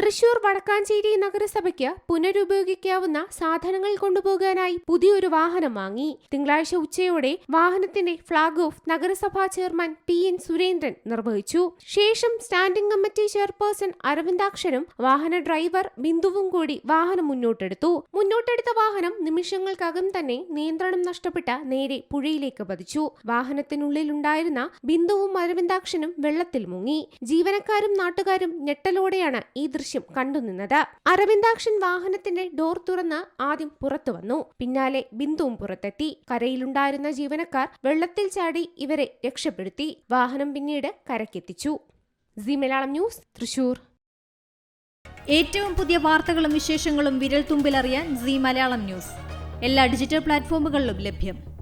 തൃശൂർ വടക്കാഞ്ചേരി നഗരസഭയ്ക്ക് പുനരുപയോഗിക്കാവുന്ന സാധനങ്ങൾ കൊണ്ടുപോകാനായി പുതിയൊരു വാഹനം വാങ്ങി. തിങ്കളാഴ്ച ഉച്ചയോടെ വാഹനത്തിന്റെ ഫ്ളാഗ് ഓഫ് നഗരസഭാ ചെയർമാൻ പി എൻ സുരേന്ദ്രൻ നിർവഹിച്ചു. ശേഷം സ്റ്റാൻഡിംഗ് കമ്മിറ്റി ചെയർപേഴ്സൺ അരവിന്ദാക്ഷനും വാഹന ഡ്രൈവർ ബിന്ദുവും കൂടി വാഹനം മുന്നോട്ടെടുത്തു. മുന്നോട്ടെടുത്ത വാഹനം നിമിഷങ്ങൾക്കകം തന്നെ നിയന്ത്രണം നഷ്ടപ്പെട്ട നേരെ പുഴയിലേക്ക് പതിച്ചു. വാഹനത്തിനുള്ളിലുണ്ടായിരുന്ന ബിന്ദുവും അരവിന്ദാക്ഷനും വെള്ളത്തിൽ മുങ്ങി. ജീവനക്കാരും നാട്ടുകാരും ഞെട്ടലോടെയാണ് ഈ ദൃശ്യം കണ്ടുനിന്നത്. അരവിന്ദാക്ഷൻ വാഹനത്തിന്റെ ഡോർ തുറന്ന് ആദ്യം പുറത്തു വന്നു. പിന്നാലെ ബിന്ദുവും പുറത്തെത്തി. കരയിലുണ്ടായിരുന്ന ജീവനക്കാർ വെള്ളത്തിൽ ചാടി ഇവരെ രക്ഷപ്പെടുത്തി. വാഹനം പിന്നീട് കരക്കെത്തിച്ചു സി മലയാളം ന്യൂസ് തൃശൂർ. ഏറ്റവും പുതിയ വാർത്തകളും വിശേഷങ്ങളും വിരൽ തുമ്പിലറിയാൻ സി മലയാളം ന്യൂസ്. എല്ലാ ഡിജിറ്റൽ പ്ലാറ്റ്ഫോമുകളിലും ലഭ്യം.